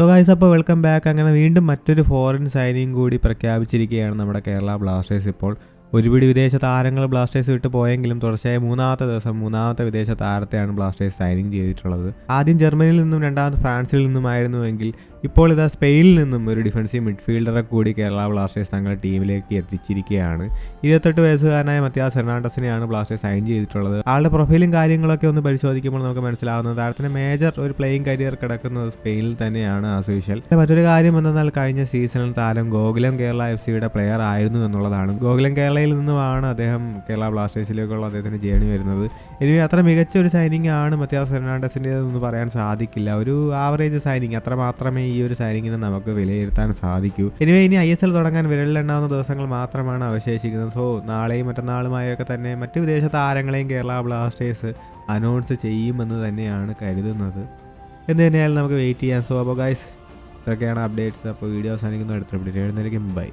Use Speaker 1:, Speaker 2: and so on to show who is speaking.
Speaker 1: So guys അപ്പോൾ welcome back അങ്ങനെ വീണ്ടും മറ്റൊരു ഫോറിൻ സൈനിങ് കൂടി പ്രഖ്യാപിച്ചിരിക്കുകയാണ് നമ്മുടെ കേരള ബ്ലാസ്റ്റേഴ്സ് ഇപ്പോൾ. ഒരുപിടി വിദേശ താരങ്ങൾ ബ്ലാസ്റ്റേഴ്സ് വിട്ട് പോയെങ്കിലും തുടർച്ചയായ മൂന്നാമത്തെ ദിവസം മൂന്നാമത്തെ വിദേശ താരത്തെയാണ് ബ്ലാസ്റ്റേഴ്സ് സൈനിങ് ചെയ്തിട്ടുള്ളത്. ആദ്യം ജർമ്മനിയിൽ നിന്നും രണ്ടാമത് ഫ്രാൻസിൽ നിന്നുമായിരുന്നുവെങ്കിൽ ഇപ്പോൾ ഇതാ സ്പെയിനിൽ നിന്നും ഒരു ഡിഫൻസീവ് മിഡ്ഫീൽഡറെ കൂടി കേരള ബ്ലാസ്റ്റേഴ്സ് തങ്ങളുടെ ടീമിലേക്ക് എത്തിച്ചിരിക്കുകയാണ്. ഇരുപത്തെട്ട് വയസ്സുകാരനായ മത്യാസ് ഫെർണാണ്ടസിനെയാണ് ബ്ലാസ്റ്റേഴ്സ് സൈൻ ചെയ്തിട്ടുള്ളത്. ആളുടെ പ്രൊഫൈലും കാര്യങ്ങളൊക്കെ ഒന്ന് പരിശോധിക്കുമ്പോൾ നമുക്ക് മനസ്സിലാവുന്നത് താരത്തിന് മേജർ ഒരു പ്ലേയിങ് കരിയർ കിടക്കുന്നത് സ്പെയിനിൽ തന്നെയാണ് ആസ് യൂഷ്വൽ മറ്റൊരു കാര്യം എന്തെന്നാൽ കഴിഞ്ഞ സീസണിൽ താരം ഗോകുലം കേരള എഫ് സിയുടെ പ്ലെയർ ആയിരുന്നു എന്നുള്ളതാണ്. ഗോകുലം കേരളയിൽ നിന്നുമാണ് അദ്ദേഹം കേരള ബ്ലാസ്റ്റേഴ്സിലേക്കുള്ള അദ്ദേഹത്തിന് ജേണി വരുന്നത്. ഇനി അത്ര മികച്ച ഒരു സൈനിങ് ആണ് മത്യാസ് ഫെർണാണ്ടസിന്റെ എന്ന് പറയാൻ സാധിക്കില്ല. ഒരു ആവറേജ് സൈനിങ് അത്ര മാത്രമേ ഈ ഒരു സൈനിങ്ങിനെ നമുക്ക് വിലയിരുത്താൻ സാധിക്കൂ. ഇനി ഇനി ഐ എസ് എൽ തുടങ്ങാൻ വിരലിലെണ്ണാവുന്ന ദിവസങ്ങൾ മാത്രമാണ് അവശേഷിക്കുന്നത്. സോ നാളെയും മറ്റന്നാളുമായൊക്കെ തന്നെ മറ്റ് വിദേശ താരങ്ങളെയും കേരള ബ്ലാസ്റ്റേഴ്സ് അനൗൺസ് ചെയ്യുമെന്ന് തന്നെയാണ് കരുതുന്നത്. എന്ന് തന്നെയായാലും നമുക്ക് വെയിറ്റ് ചെയ്യാം. സോ അപ്പോൾ ഗൈസ് ഇത്രയൊക്കെയാണ് അപ്ഡേറ്റ്സ് അപ്പോൾ വീഡിയോ അവസാനിക്കുന്ന. അടുത്ത അപ്ഡേറ്റ് എഴുന്നേക്കും ബൈ